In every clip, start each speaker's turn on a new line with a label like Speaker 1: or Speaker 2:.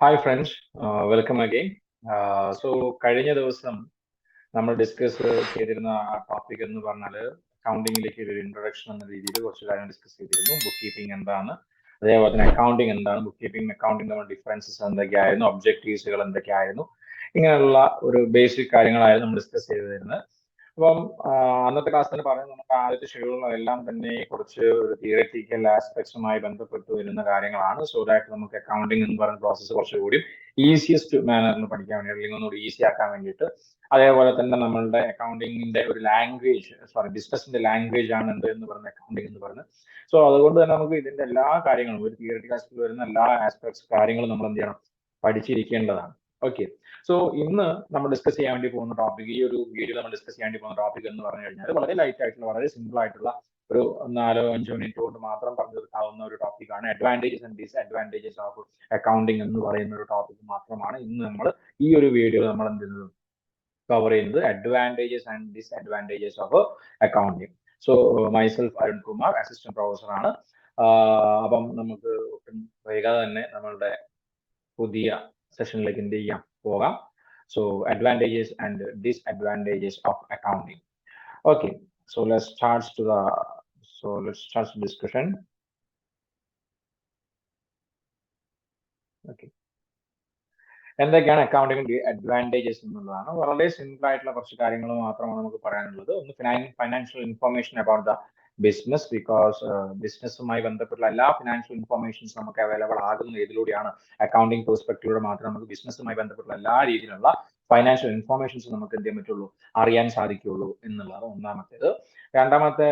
Speaker 1: Hi friends welcome again so കഴിഞ്ഞ ദിവസം നമ്മൾ ഡിസ്കസ് ചെയ്തിരുന്ന ടോപ്പിക് എന്ന് പറഞ്ഞാൽ അക്കൗണ്ടിങ്ങിലേക്ക് ഒരു ഇൻട്രൊഡക്ഷൻ എന്ന രീതിയിൽ കുറച്ച് കാര്യങ്ങൾ ഡിസ്കസ് ചെയ്തിരുന്നു. ബുക്ക് കീപ്പിംഗ് എന്താണ്? അതേപോലെ തന്നെ അക്കൗണ്ടിങ് എന്താണ്? ബുക്ക് കീപ്പിംഗ് അക്കൗണ്ടിങ് തമ്മിൽ ഡിഫറൻസസ് എന്തൊക്കെയായിരുന്നു? ഒബ്ജക്റ്റീവ്സുകൾ എന്തൊക്കെയായിരുന്നു? ഇങ്ങനെയുള്ള ഒരു ബേസിക് കാര്യങ്ങളായിരുന്നു നമ്മൾ ഡിസ്കസ് ചെയ്തിരുന്നത്. അപ്പം അന്നത്തെ ക്ലാസ് തന്നെ പറഞ്ഞു നമുക്ക് ആദ്യത്തെ ഷെഡ്യൂളിലെല്ലാം തന്നെ കുറച്ച് ഒരു തിയററ്റിക്കൽ ആസ്പെക്ട്സുമായി ബന്ധപ്പെട്ട് വരുന്ന കാര്യങ്ങളാണ്. സോ ദാറ്റ് നമുക്ക് അക്കൗണ്ടിങ് എന്ന് പറയുന്ന പ്രോസസ്സ് കുറച്ചുകൂടി ഈസിയസ്റ്റ് മാനറിൽ പഠിക്കാൻ വേണ്ടി അല്ലെങ്കിൽ ഒന്നുകൂടി ഈസി ആക്കാൻ വേണ്ടിയിട്ട് അതേപോലെ തന്നെ നമ്മളുടെ അക്കൗണ്ടിങ്ങിന്റെ ഒരു ലാംഗ്വേജ് സോറി ബിസിനസിന്റെ ലാംഗ്വേജ് ആണ് എന്ത് എന്ന് പറയുന്ന അക്കൗണ്ടിങ് എന്ന് പറയുന്നത്. സോ അതുകൊണ്ട് തന്നെ നമുക്ക് ഇതിന്റെ എല്ലാ കാര്യങ്ങളും ഒരു തിയററ്റിക്കൽ ആസ്പെക്ട് വരുന്ന എല്ലാ ആസ്പെക്ട്സ് കാര്യങ്ങളും നമ്മൾ എന്ത് ചെയ്യണം? പഠിച്ചിരിക്കേണ്ടതാണ്. ഓക്കെ സോ ഇന്ന് നമ്മൾ ഡിസ്കസ് ചെയ്യാൻ വേണ്ടി പോകുന്ന ടോപ്പിക് ഈ ഒരു വീഡിയോ നമ്മൾ ഡിസ്കസ് ചെയ്യാൻ വേണ്ടി പോകുന്ന ടോപ്പിക് എന്ന് പറഞ്ഞു കഴിഞ്ഞാൽ വളരെ ലൈറ്റ് ആയിട്ടുള്ള വളരെ സിമ്പിൾ ആയിട്ടുള്ള ഒരു നാലോ അഞ്ചോ മിനിറ്റ് കൊണ്ട് മാത്രം പറഞ്ഞു തീർക്കാവുന്ന ഒരു ടോപ്പിക്കാണ് advantages and disadvantages of accounting എന്ന് പറയുന്ന ഒരു ടോപ്പിക് മാത്രമാണ് ഇന്ന് നമ്മൾ ഈ ഒരു വീഡിയോ നമ്മൾ എന്ത് ചെയ്യുന്നത്? കവർ ചെയ്യുന്നത് advantages and disadvantages of accounting so myself Arun Kumar assistant professor ആണ്. അപ്പം നമുക്ക് ഒട്ടും വൈകാതെ തന്നെ നമ്മളുടെ പുതിയ സെഷനിലേക്ക് എന്ത് ചെയ്യാം പോകാം so advantages and disadvantages of accounting okay so let starts to the so let starts discussion okay എന്തൊക്കെയാണ് അക്കൗണ്ടിങ് അഡ്വാന്റേജസ് എന്നുള്ളതാണ് വളരെ സിമ്പിൾ ആയിട്ടുള്ള കുറച്ച് കാര്യങ്ങൾ മാത്രമാണ് നമുക്ക് പറയാനുള്ളത് ഒന്ന് financial information about the business because ബിസിനസ്സുമായി ബന്ധപ്പെട്ടുള്ള എല്ലാ ഫിനാൻഷ്യൽ ഇൻഫർമേഷൻസ് നമുക്ക് അവൈലബിൾ ആകുന്ന ഇതിലൂടെയാണ് അക്കൗണ്ടിങ് പെർസ്പെക്ടീവിലൂടെ മാത്രം നമുക്ക് ബിസിനസ്സുമായി ബന്ധപ്പെട്ടുള്ള എല്ലാ രീതിയിലുള്ള ഫൈനാൻഷ്യൽ ഇൻഫോർമേഷൻസ് നമുക്ക് എന്ത് ചെയ്യാൻ പറ്റുള്ളൂ? അറിയാൻ സാധിക്കുള്ളൂ എന്നുള്ളതാണ് ഒന്നാമത്തേത്. രണ്ടാമത്തെ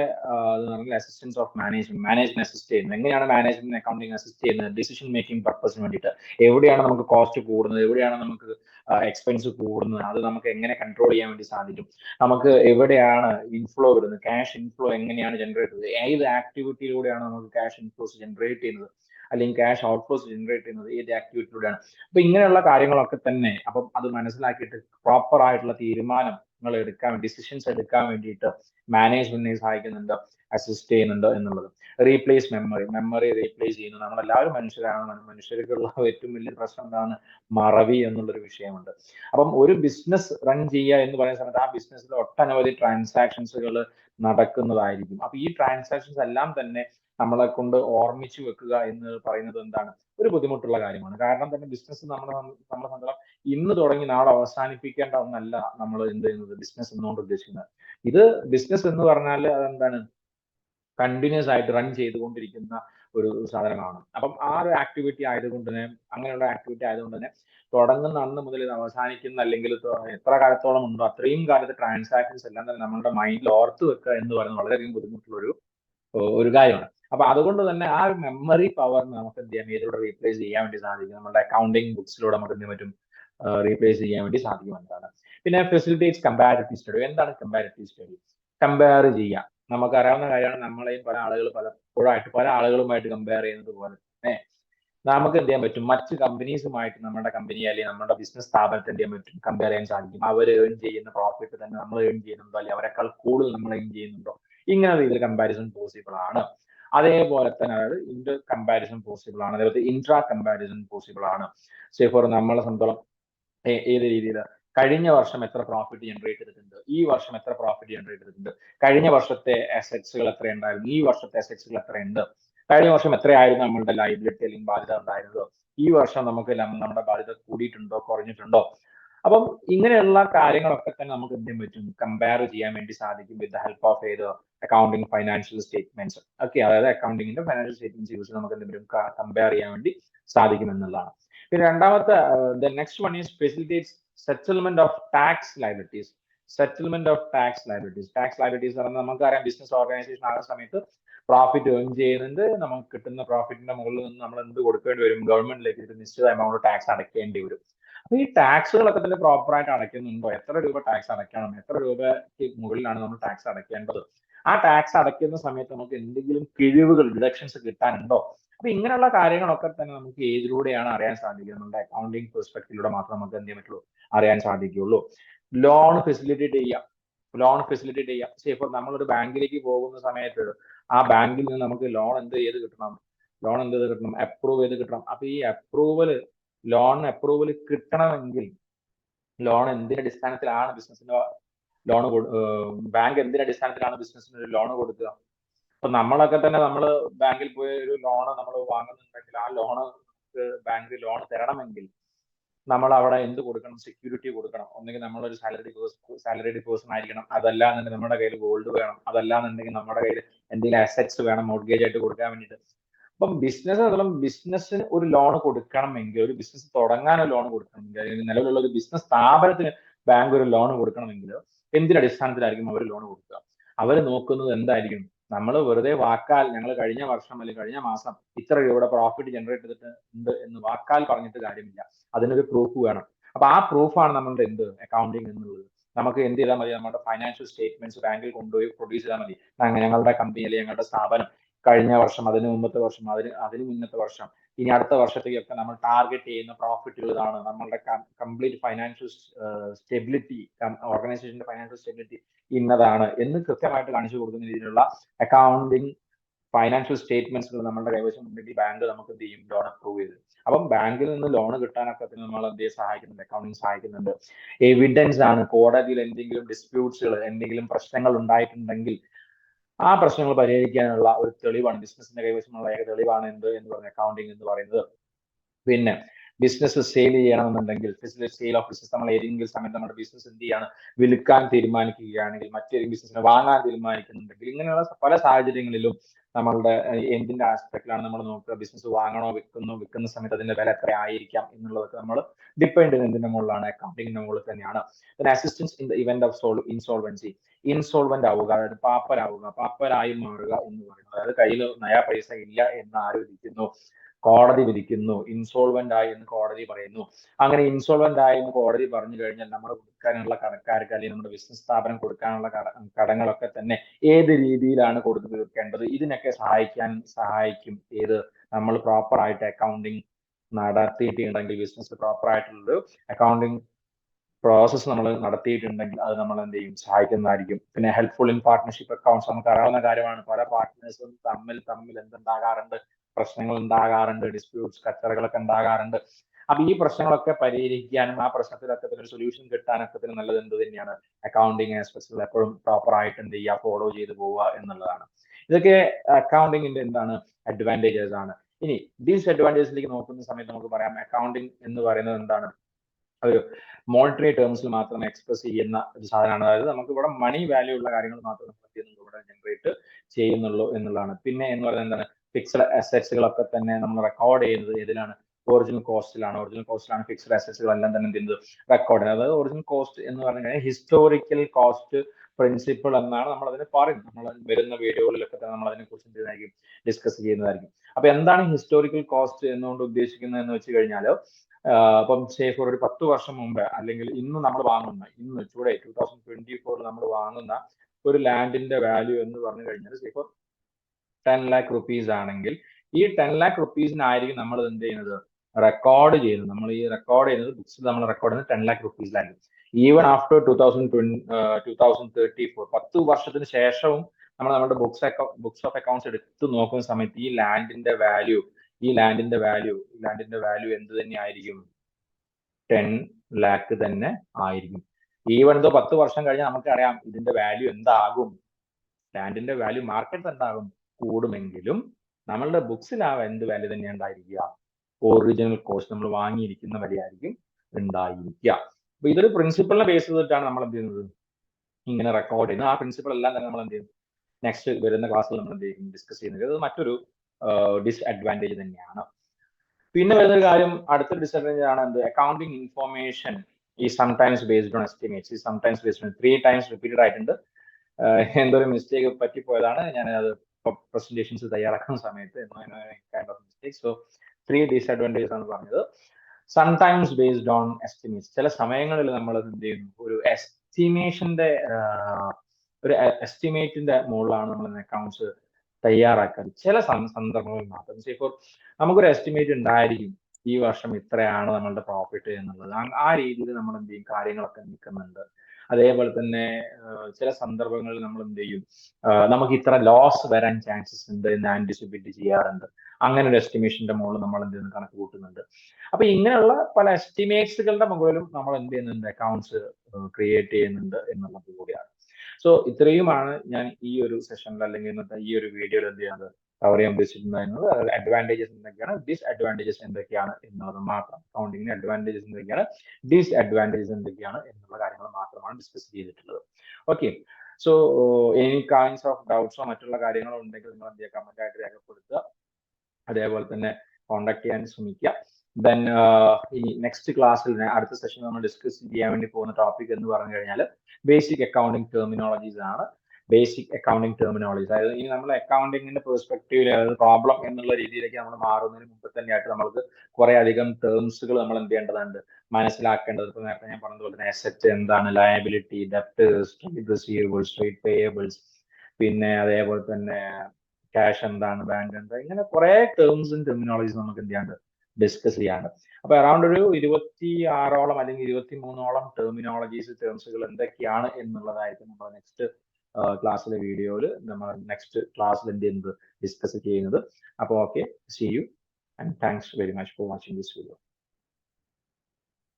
Speaker 1: എന്ന് പറഞ്ഞാൽ assistance of management management assist ചെയ്യുന്നത്. എങ്ങനെയാണ് മാനേജ്മെന്റ് അക്കൗണ്ടിങ് അസിസ്റ്റ് ചെയ്യുന്നത്? ഡിസിഷൻ മേക്കിംഗ് പർപ്പസിന് വേണ്ടിയിട്ട്. എവിടെയാണ് നമുക്ക് കോസ്റ്റ് കൂടുന്നത്? എവിടെയാണ് നമുക്ക് എക്സ്പെൻസ് കൂടുന്നത്? അത് നമുക്ക് എങ്ങനെ കൺട്രോൾ ചെയ്യാൻ വേണ്ടി സാധിക്കും? നമുക്ക് എവിടെയാണ് ഇൻഫ്ലോ വരുന്നത്? ക്യാഷ് ഇൻഫ്ലോ എങ്ങനെയാണ് ജനറേറ്റ് ചെയ്യുന്നത്? ഏത് ആക്ടിവിറ്റിയിലൂടെയാണ് നമുക്ക് ക്യാഷ് ഇൻഫ്ലോസ് ജനറേറ്റ് ചെയ്യുന്നത്? അല്ലെങ്കിൽ ക്യാഷ് ഔട്ട്ഫ്ലോസ് ജനറേറ്റ് ചെയ്യുന്നത് ഏത് ആക്ടിവിറ്റിയിലൂടെയാണ് അപ്പൊ ഇങ്ങനെയുള്ള കാര്യങ്ങളൊക്കെ തന്നെ അപ്പം അത് മനസ്സിലാക്കിയിട്ട് പ്രോപ്പർ ആയിട്ടുള്ള തീരുമാനം നിങ്ങൾ എടുക്കാൻ ഡിസിഷൻസ് എടുക്കാൻ വേണ്ടിയിട്ട് മാനേജ്മെന്റിനെ സഹായിക്കുന്നുണ്ട് അസിസ്റ്റ് ചെയ്യുന്നുണ്ട് എന്നുള്ളത്. റീപ്ലേസ് മെമ്മറി മെമ്മറി റീപ്ലേസ് ചെയ്യുന്നു നമ്മളെല്ലാവരും മനുഷ്യരാണ്. മനുഷ്യർക്കുള്ള ഏറ്റവും വലിയ പ്രശ്നം എന്താണ്? മറവി എന്നുള്ളൊരു വിഷയമുണ്ട്. അപ്പം ഒരു ബിസിനസ് റൺ ചെയ്യുക എന്ന് പറയുന്ന സമയത്ത് ആ ബിസിനസ്സിൽ ഒട്ടനവധി ട്രാൻസാക്ഷൻസുകൾ നടക്കുന്നതായിരിക്കും. അപ്പൊ ഈ ട്രാൻസാക്ഷൻസ് എല്ലാം തന്നെ നമ്മളെ കൊണ്ട് ഓർമ്മിച്ചു വെക്കുക എന്ന് പറയുന്നത് എന്താണ്? ഒരു ബുദ്ധിമുട്ടുള്ള കാര്യമാണ്. കാരണം തന്നെ ബിസിനസ് നമ്മൾ നമ്മുടെ സംഘടന ഇന്ന് തുടങ്ങി നാളെ അവസാനിപ്പിക്കേണ്ട ഒന്നല്ല നമ്മൾ എന്ത് ചെയ്യുന്നത്? ബിസിനസ് എന്നുകൊണ്ട് ഉദ്ദേശിക്കുന്നത്. ഇത് ബിസിനസ് എന്ന് പറഞ്ഞാൽ അതെന്താണ്? കണ്ടിന്യൂസ് ആയിട്ട് റൺ ചെയ്തുകൊണ്ടിരിക്കുന്ന ഒരു സാധനമാണ്. അപ്പം ആ ഒരു ആക്ടിവിറ്റി ആയതുകൊണ്ട് തന്നെ അങ്ങനെയുള്ള ആക്ടിവിറ്റി ആയതുകൊണ്ട് തന്നെ തുടങ്ങുന്ന അന്ന് മുതൽ ഇത് അവസാനിക്കുന്ന അല്ലെങ്കിൽ എത്ര കാലത്തോളം ഉണ്ടോ അത്രയും കാലത്ത് ട്രാൻസാക്ഷൻസ് എല്ലാം തന്നെ നമ്മുടെ മൈൻഡിൽ ഓർത്ത് വെക്കുക എന്ന് പറയുന്നത് വളരെയധികം ബുദ്ധിമുട്ടുള്ള ഒരു ഒരു കാര്യമാണ്. അപ്പൊ അതുകൊണ്ട് തന്നെ ആ ഒരു മെമ്മറി പവർ നമുക്ക് എന്ത് ചെയ്യാം ഇതിലൂടെ റീപ്ലേസ് ചെയ്യാൻ വേണ്ടി സാധിക്കും. നമ്മുടെ അക്കൗണ്ടിങ് ബുക്സിലൂടെ നമുക്ക് എന്ത് പറ്റും? റീപ്ലേസ് ചെയ്യാൻ വേണ്ടി സാധിക്കും എന്നതാണ്. പിന്നെ ഫെസിലിറ്റേറ്റ്സ് കമ്പാരിറ്റീവ് സ്റ്റഡി എന്താണ് കമ്പാരിറ്റീവ് സ്റ്റഡി കമ്പയർ ചെയ്യാം നമുക്ക് അറിയാവുന്ന കാര്യമാണ് നമ്മളെയും പല ആളുകൾ പലപ്പോഴായിട്ട് പല ആളുകളുമായിട്ട് കമ്പയർ ചെയ്യുന്നത് പോലെ തന്നെ നമുക്ക് എന്ത് ചെയ്യാൻ പറ്റും? മറ്റ് കമ്പനീസുമായിട്ട് നമ്മുടെ കമ്പനി അല്ലെങ്കിൽ നമ്മുടെ ബിസിനസ് സ്ഥാപനത്തെ എന്ത് ചെയ്യാൻ പറ്റും? കമ്പയർ ചെയ്യാൻ സാധിക്കും. അവർ ഏൺ ചെയ്യുന്ന പ്രോഫിറ്റ് തന്നെ നമ്മൾ ഏൺ ചെയ്യുന്നുണ്ടോ അല്ലെങ്കിൽ അവരെക്കാൾ കൂടുതൽ നമ്മൾ ഏൺ ചെയ്യുന്നുണ്ടോ? ഇങ്ങനെ രീതിയിൽ കമ്പാരിസൺ പോസിബിൾ ആണ്. അതേപോലെ തന്നെ അതായത് ഇന്റർ കമ്പാരിസൺ പോസിബിൾ ആണ്. അതേപോലെ ഇൻട്രാ കമ്പാരിസൺ പോസിബിൾ ആണ്. സേ ഫോർ നമ്മളെ സംബന്ധം ഏത് രീതിയിൽ കഴിഞ്ഞ വർഷം എത്ര പ്രോഫിറ്റ് ജനറേറ്റ് ചെയ്തിട്ടുണ്ട്? ഈ വർഷം എത്ര പ്രോഫിറ്റ് ജനറേറ്റ് ചെയ്തിട്ടുണ്ട്? കഴിഞ്ഞ വർഷത്തെ അസറ്റ്സുകൾ എത്ര ഉണ്ടായിരുന്നു? ഈ വർഷത്തെ അസറ്റ്സുകൾ ഉണ്ട്? കഴിഞ്ഞ വർഷം എത്രയായിരുന്നു നമ്മളുടെ ലൈബിലിറ്റി അല്ലെങ്കിൽ ബാധ്യത ഉണ്ടായിരുന്നത്? ഈ വർഷം നമുക്ക് നമ്മുടെ ബാധ്യത കൂടിയിട്ടുണ്ടോ? കുറഞ്ഞിട്ടുണ്ടോ? അപ്പം ഇങ്ങനെയുള്ള കാര്യങ്ങളൊക്കെ തന്നെ നമുക്ക് എന്ത് ചെയ്യാൻ പറ്റും? കമ്പയർ ചെയ്യാൻ വേണ്ടി സാധിക്കും വിത്ത് ദ ഹെൽപ്പ് ഓഫ് ഏത് അക്കൗണ്ടിങ് ഫൈനാൻഷ്യൽ സ്റ്റേറ്റ്മെന്റ്സ് ഓക്കെ അതായത് അക്കൗണ്ടിങ്ങിന്റെ ഫൈനാൻഷ്യൽ സ്റ്റേറ്റ്മെന്റ്സ് യൂസ് നമുക്ക് എന്ത് പറ്റും? കമ്പയർ ചെയ്യാൻ വേണ്ടി സാധിക്കും എന്നുള്ളതാണ്. പിന്നെ രണ്ടാമത്തെ the next one is facilitates settlement of tax liabilities settlement of tax liabilities tax liabilities പറഞ്ഞാൽ നമുക്കറിയാം ബിസിനസ് ഓർഗനൈസേഷൻ ആകുന്ന സമയത്ത് പ്രോഫിറ്റ് ഏൺ ചെയ്യുന്നുണ്ട്. നമുക്ക് കിട്ടുന്ന പ്രോഫിറ്റിന്റെ മുകളിൽ നിന്ന് നമ്മൾ എന്ത് കൊടുക്കേണ്ടി വരും? ഗവൺമെന്റിലേക്ക് ഒരു നിശ്ചിത എമൗണ്ട് ടാക്സ് അടയ്ക്കേണ്ടി വരും. അപ്പൊ ഈ ടാക്സുകളൊക്കെ തന്നെ പ്രോപ്പർ ആയിട്ട് അടയ്ക്കുന്നുണ്ടോ? എത്ര രൂപ ടാക്സ് അടയ്ക്കണം? എത്ര രൂപയ്ക്ക് മുകളിലാണ് നമ്മൾ ടാക്സ് അടയ്ക്കേണ്ടത്? ആ ടാക്സ് അടയ്ക്കുന്ന സമയത്ത് നമുക്ക് എന്തെങ്കിലും കിഴിവുകൾ ഡിഡക്ഷൻസ് കിട്ടാനുണ്ടോ? അപ്പൊ ഇങ്ങനെയുള്ള കാര്യങ്ങളൊക്കെ തന്നെ നമുക്ക് ഏതിലൂടെയാണ് അറിയാൻ സാധിക്കുക നമ്മുടെ അക്കൗണ്ടിങ് പെർസ്പെക്റ്റീവിലൂടെ മാത്രം നമുക്ക് എന്ത് ചെയ്യാൻ പറ്റുള്ളൂ? അറിയാൻ സാധിക്കുള്ളൂ ലോൺ ഫെസിലിറ്റേറ്റ് ചെയ്യാം. ലോൺ ഫെസിലിറ്റേറ്റ് ചെയ്യാം. പക്ഷേ ഇപ്പോൾ നമ്മളൊരു ബാങ്കിലേക്ക് പോകുന്ന സമയത്ത് ആ ബാങ്കിൽ നിന്ന് നമുക്ക് ലോൺ എന്ത് ചെയ്ത് കിട്ടണം? ലോൺ എന്ത് ചെയ്ത് കിട്ടണം? അപ്രൂവ് ചെയ്ത് കിട്ടണം. അപ്പൊ ഈ അപ്രൂവൽ ലോൺ അപ്രൂവൽ കിട്ടണമെങ്കിൽ ലോൺ എന്തിന്റെ അടിസ്ഥാനത്തിലാണ് ബിസിനസിന് ലോൺ ബാങ്ക് എന്തിന്റെ അടിസ്ഥാനത്തിലാണ് ബിസിനസിന് ഒരു ലോൺ കൊടുക്കുക? അപ്പൊ നമ്മളൊക്കെ തന്നെ നമ്മൾ ബാങ്കിൽ പോയി ഒരു ലോൺ നമ്മൾ വാങ്ങുന്നുണ്ടെങ്കിൽ ആ ലോൺ ബാങ്ക് ലോൺ തരണമെങ്കിൽ നമ്മൾ അവിടെ എന്ത് കൊടുക്കണം? സെക്യൂരിറ്റി കൊടുക്കണം. ഒന്നെങ്കിൽ നമ്മളൊരു സാലറി സാലറി പേഴ്സൺ ആയിരിക്കണം. അതല്ല എന്നുണ്ടെങ്കിൽ നമ്മുടെ കയ്യിൽ ഗോൾഡ് വേണം. അതല്ല എന്നുണ്ടെങ്കിൽ നമ്മുടെ കയ്യിൽ എന്തെങ്കിലും അസറ്റ്സ് വേണം മോർഗേജ് ആയിട്ട് കൊടുക്കാൻ വേണ്ടിയിട്ട്. അപ്പം ബിസിനസ് അതും ബിസിനസ്സിന് ഒരു ലോൺ കൊടുക്കണമെങ്കിൽ ഒരു ബിസിനസ് തുടങ്ങാൻ ഒരു ലോൺ കൊടുക്കണമെങ്കിൽ അല്ലെങ്കിൽ നിലവിലുള്ള ഒരു ബിസിനസ് സ്ഥാപനത്തിന് ബാങ്ക് ഒരു ലോൺ കൊടുക്കണമെങ്കിൽ എന്തിന്റെ അടിസ്ഥാനത്തിലായിരിക്കും അവർ ലോൺ കൊടുക്കുക? അവർ നോക്കുന്നത് എന്തായിരിക്കും? നമ്മൾ വെറുതെ വാക്കാൽ ഞങ്ങൾ കഴിഞ്ഞ വർഷം അല്ലെങ്കിൽ കഴിഞ്ഞ മാസം ഇത്ര രൂപയുടെ പ്രോഫിറ്റ് ജനറേറ്റ് ചെയ്തിട്ട് ഉണ്ട് എന്ന് വാക്കാൽ പറഞ്ഞിട്ട് കാര്യമില്ല. അതിനൊരു പ്രൂഫ് വേണം. അപ്പൊ ആ പ്രൂഫാണ് നമ്മളുടെ എന്ത്? അക്കൗണ്ടിങ് എന്നുള്ളത്. നമുക്ക് എന്ത് ചെയ്താൽ മതി? നമ്മുടെ ഫൈനാൻഷ്യൽ സ്റ്റേറ്റ്മെന്റ്സ് ബാങ്കിൽ കൊണ്ടുപോയി പ്രൊഡ്യൂസ് ചെയ്താൽ മതി. ഞങ്ങളുടെ കമ്പനി അല്ലെങ്കിൽ ഞങ്ങളുടെ സ്ഥാപനം കഴിഞ്ഞ വർഷം അതിന് മുമ്പത്തെ വർഷം അതിന് അതിന് മുന്നത്തെ വർഷം ഇനി അടുത്ത വർഷത്തേക്കൊക്കെ നമ്മൾ ടാർഗറ്റ് ചെയ്യുന്ന പ്രോഫിറ്റുകൾ ഇതാണ്. നമ്മളുടെ കംപ്ലീറ്റ് ഫൈനാൻഷ്യൽ സ്റ്റെബിലിറ്റി ഓർഗനൈസേഷന്റെ ഫൈനാൻഷ്യൽ സ്റ്റെബിലിറ്റി ഇന്നതാണ് എന്ന് കൃത്യമായിട്ട് കാണിച്ചു കൊടുക്കുന്ന രീതിയിലുള്ള അക്കൗണ്ടിങ് ഫൈനാൻഷ്യൽ സ്റ്റേറ്റ്മെന്റ്സുകൾ നമ്മുടെ കൈവശം ഉണ്ടെങ്കിൽ ബാങ്ക് നമുക്ക് എന്ത് ചെയ്യും? ലോൺ അപ്രൂവ് ചെയ്ത് അപ്പം ബാങ്കിൽ നിന്ന് ലോൺ കിട്ടാനൊക്കെ നമ്മൾ എന്ത് സഹായിക്കുന്നുണ്ട്. അക്കൗണ്ടിങ് സഹായിക്കുന്നുണ്ട്. എവിഡൻസ് ആണ്. കോടതിയിൽ എന്തെങ്കിലും ഡിസ്പ്യൂട്ട്സുകൾ എന്തെങ്കിലും പ്രശ്നങ്ങൾ ഉണ്ടായിട്ടുണ്ടെങ്കിൽ ആ പ്രശ്നങ്ങൾ പരിഹരിക്കാനുള്ള ഒരു തെളിവാണ്. ബിസിനസിന്റെ കൈവശമുള്ള ഏക തെളിവാണ് എന്ത് എന്ന് പറഞ്ഞ അക്കൗണ്ടിങ് എന്ന് പറയുന്നത്. പിന്നെ ബിസിനസ് സെയിൽ ചെയ്യണമെന്നുണ്ടെങ്കിൽ സെയിൽ ഓഫ് ബിസിനസ് നമ്മൾ ഏതെങ്കിലും സമയത്ത് നമ്മുടെ ബിസിനസ് എന്ത് ചെയ്യാണ്? വിൽക്കാൻ തീരുമാനിക്കുകയാണെങ്കിൽ മറ്റേതെങ്കിലും ബിസിനസ്സിനെ വാങ്ങാൻ തീരുമാനിക്കുന്നുണ്ടെങ്കിൽ ഇങ്ങനെയുള്ള പല സാഹചര്യങ്ങളിലും നമ്മളുടെ എന്തിന്റെ ആസ്പെക്റ്റിലാണ് നമ്മൾ നോക്കുക? ബിസിനസ് വാങ്ങണോ വിൽക്കുന്നോ വിൽക്കുന്ന സമയത്ത് അതിന്റെ വില എത്ര ആയിരിക്കാം എന്നുള്ളതൊക്കെ നമ്മൾ ഡിപ്പെൻഡ് എന്തിന്റെ മുകളിലാണ്. അക്കൗണ്ടിങ്ങിന്റെ മുകളിൽ തന്നെയാണ്. Assistance in the event of sol insolvency insolvent ആവുക അതായത് പാപ്പരാവുക പാപ്പരായി മാറുക എന്ന് പറയുന്നത്. അതായത് കയ്യിൽ നയാ പൈസ ഇല്ല എന്ന് ആര് വിധിക്കുന്നു കോടതി വിധിക്കുന്നു ഇൻസോൾവെന്റ് ആയി എന്ന് കോടതി പറയുന്നു. അങ്ങനെ ഇൻസോൾവെന്റ് ആയി എന്ന് കോടതി പറഞ്ഞു കഴിഞ്ഞാൽ നമ്മൾ കൊടുക്കാനുള്ള കടക്കാർക്ക് അല്ലെങ്കിൽ നമ്മുടെ ബിസിനസ് സ്ഥാപനം കൊടുക്കാനുള്ള കടങ്ങളൊക്കെ തന്നെ ഏത് രീതിയിലാണ് കൊടുത്തു തീർക്കേണ്ടത്? ഇതിനൊക്കെ സഹായിക്കാൻ സഹായിക്കും. ഏത് നമ്മൾ പ്രോപ്പർ ആയിട്ട് അക്കൗണ്ടിങ് നടത്തിയിട്ടുണ്ടെങ്കിൽ ബിസിനസ് പ്രോപ്പർ ആയിട്ടുള്ളൊരു അക്കൗണ്ടിങ് പ്രോസസ്സ് നമ്മൾ നടത്തിയിട്ടുണ്ടെങ്കിൽ അത് നമ്മൾ എന്ത് ചെയ്യും? സഹായിക്കുന്നതായിരിക്കും. പിന്നെ ഹെൽപ്ഫുൾ ഇൻ പാർട്ട്ണർഷിപ്പ് അക്കൗണ്ട്സ് നമുക്ക് അറിയാവുന്ന കാര്യമാണ്. പല പാർട്ട്നേഴ്സും തമ്മിൽ തമ്മിൽ എന്തുണ്ടാകാറുണ്ട്? പ്രശ്നങ്ങൾ ഉണ്ടാകാറുണ്ട് ഡിസ്പ്യൂട്ട്സ് കച്ചറകളൊക്കെ ഉണ്ടാകാറുണ്ട്. അപ്പൊ ഈ പ്രശ്നങ്ങളൊക്കെ പരിഹരിക്കാനും ആ പ്രശ്നത്തിലൊക്കെ ഒരു സൊല്യൂഷൻ കിട്ടാനൊക്കെ തന്നെ നല്ലത് എന്ത് തന്നെയാണ്? അക്കൗണ്ടിങ് ആസ്പെക്ട്സിൽ എപ്പോഴും പ്രോപ്പർ ആയിട്ട് എന്ത് ചെയ്യുക ഫോളോ ചെയ്ത് പോവുക എന്നുള്ളതാണ്. ഇതൊക്കെ അക്കൗണ്ടിങ്ങിന്റെ എന്താണ്? അഡ്വാന്റേജസ് ആണ്. ഇനി ഡിസ്അഡ്വാന്റേജിലേക്ക് നോക്കുന്ന സമയത്ത് നമുക്ക് പറയാം അക്കൗണ്ടിങ് എന്ന് പറയുന്നത് എന്താണ്? ഒരു മോണിറ്ററി ടേംസിൽ മാത്രം എക്സ്പ്രസ് ചെയ്യുന്ന ഒരു സാധനമാണ്. അതായത് നമുക്ക് ഇവിടെ മണി വാല്യൂ ഉള്ള കാര്യങ്ങൾ മാത്രം ഇവിടെ ജനറേറ്റ് ചെയ്യുന്നുള്ളൂ എന്നുള്ളതാണ്. പിന്നെ എന്ന് പറയുന്നത് എന്താണ്? ഫിക്സ്ഡ് അസറ്റ്സുകളൊക്കെ തന്നെ നമ്മൾ റെക്കോർഡ് ചെയ്യുന്നത് ഏതിലാണ്? ഒറിജിനൽ കോസ്റ്റിലാണ് ഒറിജിനൽ കോസ്റ്റിലാണ് ഫിക്സഡ് അസറ്റ്സുകളെല്ലാം തന്നെ എന്ത് ചെയ്യുന്നത്? റെക്കോർഡ് അതായത് ഒറിജിനൽ കോസ്റ്റ് എന്ന് പറഞ്ഞു കഴിഞ്ഞാൽ ഹിസ്റ്റോറിക്കൽ കോസ്റ്റ് പ്രിൻസിപ്പിൾ എന്നാണ് നമ്മൾ അതിനെ പറയുന്നത്. നമ്മൾ വരുന്ന വീഡിയോകളിലൊക്കെ തന്നെ നമ്മൾ അതിനെ കുറിച്ച് എന്തായിരിക്കും ഡിസ്കസ് ചെയ്യുന്നതായിരിക്കും. അപ്പൊ എന്താണ് ഹിസ്റ്റോറിക്കൽ കോസ്റ്റ് എന്നുകൊണ്ട് ഉദ്ദേശിക്കുന്നത് എന്ന് വെച്ച് കഴിഞ്ഞാൽ അപ്പം സേ ഫോർ ഒരു പത്ത് വർഷം മുമ്പ് അല്ലെങ്കിൽ ഇന്ന് നമ്മൾ വാങ്ങുന്ന ഇന്ന് ചൂടെ ടൂ തൗസൻഡ് ട്വന്റി ഫോറിൽ നമ്മൾ വാങ്ങുന്ന ഒരു ലാൻഡിന്റെ വാല്യൂ എന്ന് പറഞ്ഞു കഴിഞ്ഞാൽ say for ten lakh rupees ആണെങ്കിൽ ഈ ടെൻ ലാക്ക് റുപ്പീസിനായിരിക്കും നമ്മൾ എന്ത് ചെയ്യുന്നത്? റെക്കോർഡ് ചെയ്യുന്നത്. നമ്മൾ ഈ റെക്കോർഡ് ചെയ്യുന്നത് ബുക്സ് നമ്മൾ റെക്കോർഡ് ചെയ്യുന്നത് ten lakh റുപ്പീസിലായിരിക്കും even after two thousand two thousand thirty four പത്ത് വർഷത്തിന് ശേഷവും നമ്മൾ നമ്മുടെ ബുക്സ് ബുക്സ് ഓഫ് അക്കൗണ്ട്സ് എടുത്ത് നോക്കുന്ന സമയത്ത് ഈ ലാൻഡിന്റെ വാല്യൂ ഈ ലാൻഡിന്റെ വാല്യൂ ലാൻഡിന്റെ വാല്യൂ എന്ത് തന്നെ ആയിരിക്കും? ടെൻ ലാക്ക് തന്നെ ആയിരിക്കും. ഈവൻ എന്തോ പത്ത് വർഷം കഴിഞ്ഞാൽ നമുക്കറിയാം ഇതിന്റെ വാല്യൂ എന്താകും. ലാൻഡിന്റെ വാല്യൂ മാർക്കറ്റ് എന്താകും. കൂടുമെങ്കിലും നമ്മളുടെ ബുക്സിൽ ആ എന്ത് വാല്യൂ തന്നെ ഉണ്ടായിരിക്കുക? ഒറിജിനൽ കോസ്റ്റ് നമ്മൾ വാങ്ങിയിരിക്കുന്ന വിലയായിരിക്കും ഉണ്ടായിരിക്കുക. അപ്പൊ ഇതൊരു പ്രിൻസിപ്പളിനെ ബേസ് ചെയ്തിട്ടാണ് നമ്മൾ എന്ത് ചെയ്യുന്നത്? ഇങ്ങനെ റെക്കോർഡ് ചെയ്യുന്നത്. ആ പ്രിൻസിപ്പൾ എല്ലാം തന്നെ നമ്മൾ എന്ത് ചെയ്യും? നെക്സ്റ്റ് വരുന്ന ക്ലാസ്സിൽ നമ്മൾ എന്ത് ചെയ്യും? ഡിസ്കസ് ചെയ്യുന്നത്. അത് മറ്റൊരു ഡിസ്അഡ്വാന്റേജ് തന്നെയാണ്. പിന്നെ വരുന്ന ഒരു കാര്യം അടുത്തൊരു ഡിസ്അഡ്വാന്റേജ് ആണ് എന്ത്? Accounting information is sometimes based on estimates is sometimes based on three times repeated ആയിട്ടുണ്ട്. എന്തൊരു മിസ്റ്റേക്ക് പറ്റിപ്പോയതാണ്. ഞാൻ അത് പ്രസന്റേഷൻസ് തയ്യാറാക്കുന്ന സമയത്ത് മിസ്റ്റേക്ക് സോ ത്രീ ഡിസ്അഡ്വാന്റേജസ് ആണ് പറഞ്ഞത്. സംടൈംസ് ബേസ്ഡ് ഓൺ എസ്റ്റിമേറ്റ്സ് ചില സമയങ്ങളിൽ നമ്മൾ എന്ത് ചെയ്യുന്നു? ഒരു എസ്റ്റിമേഷന്റെ ഒരു എസ്റ്റിമേറ്റിന്റെ മുകളിലാണ് നമ്മൾ അക്കൗണ്ട്സ് തയ്യാറാക്കാൻ ചില സന്ദർഭങ്ങളിൽ മാത്രം. ഇപ്പോൾ നമുക്കൊരു എസ്റ്റിമേറ്റ് ഉണ്ടായിരിക്കും. ഈ വർഷം ഇത്രയാണ് നമ്മളുടെ പ്രോഫിറ്റ് എന്നുള്ളത്. ആ രീതിയിൽ നമ്മൾ എന്ത് ചെയ്യും? കാര്യങ്ങളൊക്കെ നിൽക്കുന്നുണ്ട് അതേപോലെ തന്നെ ചില സന്ദർഭങ്ങളിൽ നമ്മൾ എന്ത് ചെയ്യും? നമുക്ക് ഇത്ര ലോസ് വരാൻ ചാൻസസ് ഉണ്ട് എന്ന് ആന്റിസിപ്പേറ്റ് ചെയ്യാറുണ്ട്. അങ്ങനെ ഒരു എസ്റ്റിമേഷന്റെ മുകളിൽ നമ്മൾ എന്ത് ചെയ്യുന്നു? കണക്ക് കൂട്ടുന്നുണ്ട്. അപ്പൊ ഇങ്ങനെയുള്ള പല എസ്റ്റിമേറ്റ്സുകളുടെ മുകളിലും നമ്മൾ എന്ത് ചെയ്യുന്നുണ്ട്? അക്കൗണ്ട്സ് ക്രിയേറ്റ് ചെയ്യുന്നുണ്ട് എന്നുള്ളത് കൂടിയാണ്. സോ ഇത്രയുമാണ് ഞാൻ ഈ ഒരു സെഷനിൽ അല്ലെങ്കിൽ ഇന്നത്തെ ഈ ഒരു വീഡിയോയിൽ എന്ത് ചെയ്യുന്നത്? കവർ ചെയ്യാൻ ഉദ്ദേശിച്ചിട്ടുണ്ടായിരുന്നത് അഡ്വാന്റേജസ് എന്തൊക്കെയാണ്? ഡിസ്അഡ്വാന്റേജസ് എന്തൊക്കെയാണ് എന്നുള്ളത് മാത്രം അക്കൗണ്ടിങ്ങിന് അഡ്വാന്റേജസ് എന്തൊക്കെയാണ്? ഡിസ്അഡ്വാന്റേജസ് എന്തൊക്കെയാണ് എന്നുള്ള കാര്യങ്ങൾ മാത്രമാണ് ഡിസ്കസ് ചെയ്തിട്ടുള്ളത്. Okay so any kinds of ഡൗട്ട്സോ മറ്റുള്ള കാര്യങ്ങളോ ഉണ്ടെങ്കിൽ നിങ്ങൾ എന്ത് ചെയ്യുക? കമന്റ് ആയിട്ട് രേഖപ്പെടുത്തുക. അതേപോലെ തന്നെ കോണ്ടാക്ട് ചെയ്യാൻ ശ്രമിക്കുക. ദെൻ ഈ നെക്സ്റ്റ് ക്ലാസ്സിൽ അടുത്ത സെഷൻ നമ്മൾ ഡിസ്കസ് ചെയ്യാൻ വേണ്ടി പോകുന്ന ടോപ്പിക് എന്ന് പറഞ്ഞു കഴിഞ്ഞാൽ ബേസിക് അക്കൗണ്ടിങ് ടെർമിനോളജീസ് ആണ്. ബേസിക് അക്കൗണ്ടിങ് ടെർമിനോളജീസ് അതായത് ഇനി നമ്മൾ അക്കൗണ്ടിങ്ങിന്റെ പെർസ്പെക്റ്റീവിൽ അതായത് പ്രോബ്ലം എന്നുള്ള രീതിയിലേക്ക് നമ്മൾ മാറുന്നതിന് മുമ്പ് തന്നെയായിട്ട് നമുക്ക് കുറെ അധികം ടേംസുകൾ നമ്മൾ എന്ത് ചെയ്യേണ്ടതുണ്ട്? മനസ്സിലാക്കേണ്ടത് ഇപ്പൊ നേരത്തെ ഞാൻ പറഞ്ഞതുപോലെ തന്നെ അസറ്റ് എന്താണ്? ലയബിലിറ്റി ഡെപ്റ്റ് സ്ട്രീറ്റ് റിസീവബിൾസ് പേയബിൾസ് പിന്നെ അതേപോലെ തന്നെ ക്യാഷ് എന്താണ്? ബാങ്ക് എന്താ ഇങ്ങനെ കുറെ ടേംസും ടെർമിനോളജീസും നമുക്ക് എന്ത് ചെയ്യാണ്ട് ഡിസ്കസ് ചെയ്യാണ്ട്. അപ്പൊ അറൌണ്ട് ഒരു ഇരുപത്തി ആറോളം അല്ലെങ്കിൽ ഇരുപത്തി മൂന്നോളം ടെർമിനോളജീസ് ടേംസുകൾ എന്തൊക്കെയാണ് എന്നുള്ളതായിരിക്കും നമ്മൾ നെക്സ്റ്റ് ക്ലാസ്സിലെ വീഡിയോയിൽ നമ്മൾ നെക്സ്റ്റ് ക്ലാസ്സിൽ എന്ത് ചെയ്യുന്നത്? ഡിസ്കസ് ചെയ്യുന്നത്. അപ്പോൾ okay see you and thanks very much for watching this video